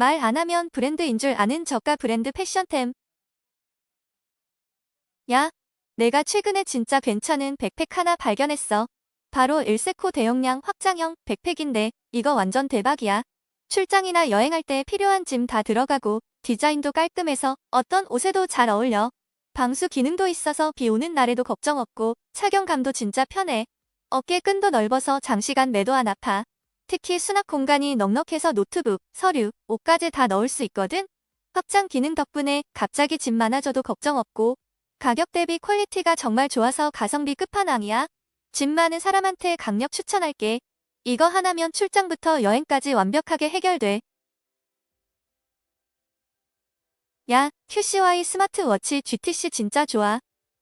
말 안 하면 브랜드인 줄 아는 저가 브랜드 패션템. 야, 내가 최근에 진짜 괜찮은 백팩 하나 발견했어. 바로 일세코 대용량 확장형 백팩인데 이거 완전 대박이야. 출장이나 여행할 때 필요한 짐 다 들어가고 디자인도 깔끔해서 어떤 옷에도 잘 어울려. 방수 기능도 있어서 비 오는 날에도 걱정 없고 착용감도 진짜 편해. 어깨 끈도 넓어서 장시간 매도 안 아파. 특히 수납 공간이 넉넉해서 노트북, 서류, 옷까지 다 넣을 수 있거든. 확장 기능 덕분에 갑자기 짐 많아져도 걱정 없고 가격 대비 퀄리티가 정말 좋아서 가성비 끝판왕이야. 짐 많은 사람한테 강력 추천할게. 이거 하나면 출장부터 여행까지 완벽하게 해결돼. 야, QCY 스마트워치 GTC 진짜 좋아.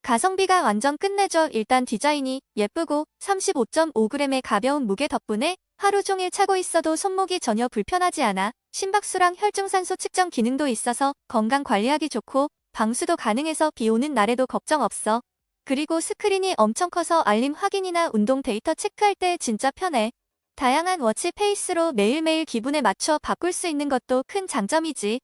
가성비가 완전 끝내줘. 일단 디자인이 예쁘고 35.5g의 가벼운 무게 덕분에 하루 종일 차고 있어도 손목이 전혀 불편하지 않아. 심박수랑 혈중산소 측정 기능도 있어서 건강 관리하기 좋고 방수도 가능해서 비 오는 날에도 걱정 없어. 그리고 스크린이 엄청 커서 알림 확인이나 운동 데이터 체크할 때 진짜 편해. 다양한 워치 페이스로 매일매일 기분에 맞춰 바꿀 수 있는 것도 큰 장점이지.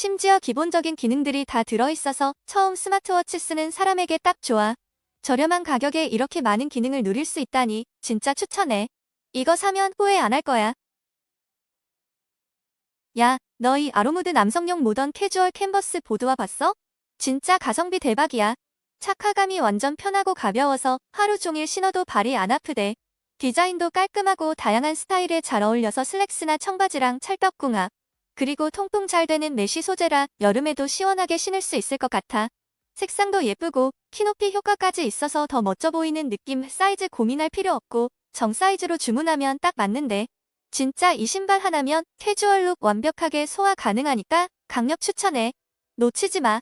심지어 기본적인 기능들이 다 들어있어서 처음 스마트워치 쓰는 사람에게 딱 좋아. 저렴한 가격에 이렇게 많은 기능을 누릴 수 있다니 진짜 추천해. 이거 사면 후회 안 할 거야. 야, 너이 아로무드 남성용 모던 캐주얼 캔버스 보드와 봤어? 진짜 가성비 대박이야. 착화감이 완전 편하고 가벼워서 하루 종일 신어도 발이 안 아프대. 디자인도 깔끔하고 다양한 스타일에 잘 어울려서 슬랙스나 청바지랑 찰떡궁합. 그리고 통풍 잘 되는 메쉬 소재라 여름에도 시원하게 신을 수 있을 것 같아. 색상도 예쁘고 키높이 효과까지 있어서 더 멋져 보이는 느낌 사이즈 고민할 필요 없고 정 사이즈로 주문하면 딱 맞는데. 진짜 이 신발 하나면 캐주얼 룩 완벽하게 소화 가능하니까 강력 추천해. 놓치지 마.